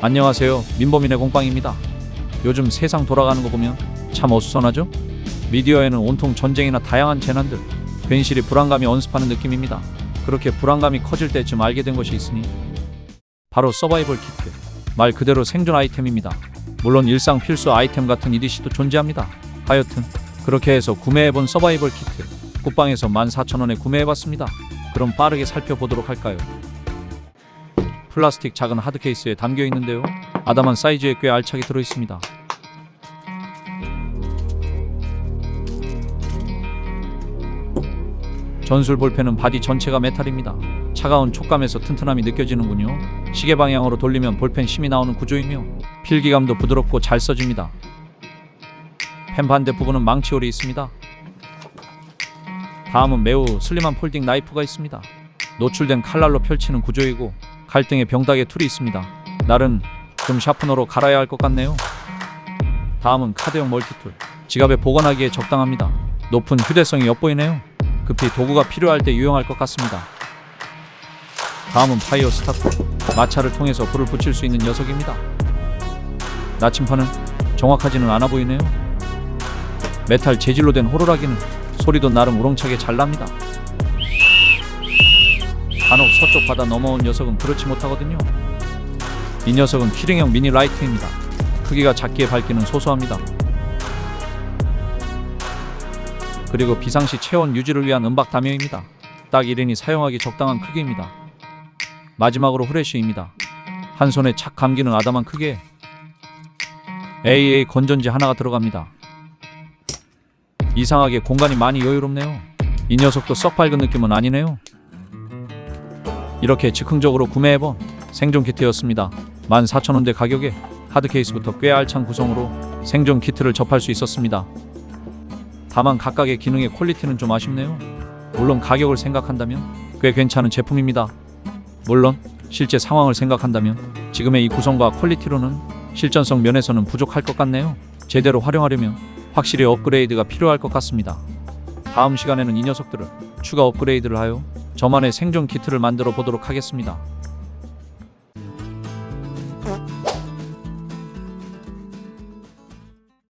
안녕하세요. 민범인의 공방입니다. 요즘 세상 돌아가는 거 보면 참 어수선하죠? 미디어에는 온통 전쟁이나 다양한 재난들, 괜시리 불안감이 언습하는 느낌입니다. 그렇게 불안감이 커질 때쯤 알게 된 것이 있으니 바로 서바이벌 키트. 말 그대로 생존 아이템입니다. 물론 일상 필수 아이템 같은 EDC도 존재합니다. 하여튼 그렇게 해서 구매해본 서바이벌 키트 쿠팡에서 14,000원에 구매해봤습니다. 그럼 빠르게 살펴보도록 할까요? 플라스틱 작은 하드 케이스에 담겨 있는데요. 아담한 사이즈에 꽤 알차게 들어 있습니다. 전술 볼펜은 바디 전체가 메탈입니다. 차가운 촉감에서 튼튼함이 느껴지는군요. 시계 방향으로 돌리면 볼펜 힘이 나오는 구조이며 필기감도 부드럽고 잘 써집니다. 펜 반대 부분은 망치홀이 있습니다. 다음은 매우 슬림한 폴딩 나이프가 있습니다. 노출된 칼날로 펼치는 구조이고 갈등의 병닭의 툴이 있습니다. 날은 좀 샤프너로 갈아야 할 것 같네요. 다음은 카드형 멀티툴. 지갑에 보관하기에 적당합니다. 높은 휴대성이 엿보이네요. 급히 도구가 필요할 때 유용할 것 같습니다. 다음은 파이어 스타트. 마찰을 통해서 불을 붙일 수 있는 녀석입니다. 나침판은 정확하지는 않아 보이네요. 메탈 재질로 된 호루라기는 소리도 나름 우렁차게 잘 납니다. 간혹 서쪽 바다 넘어온 녀석은 그렇지 못하거든요. 이 녀석은 키링형 미니 라이트입니다. 크기가 작기에 밝기는 소소합니다. 그리고 비상시 체온 유지를 위한 음박 담요입니다. 딱 1인이 사용하기 적당한 크기입니다. 마지막으로 후레쉬입니다. 한 손에 착 감기는 아담한 크기에 AA 건전지 하나가 들어갑니다. 이상하게 공간이 많이 여유롭네요. 이 녀석도 썩 밝은 느낌은 아니네요. 이렇게 즉흥적으로 구매해본 생존 키트였습니다. 14,000원대 가격에 하드 케이스부터 꽤 알찬 구성으로 생존 키트를 접할 수 있었습니다. 다만 각각의 기능의 퀄리티는 좀 아쉽네요. 물론 가격을 생각한다면 꽤 괜찮은 제품입니다. 물론 실제 상황을 생각한다면 지금의 이 구성과 퀄리티로는 실전성 면에서는 부족할 것 같네요. 제대로 활용하려면 확실히 업그레이드가 필요할 것 같습니다. 다음 시간에는 이 녀석들을 추가 업그레이드를 하여 저만의 생존 키트를 만들어 보도록 하겠습니다.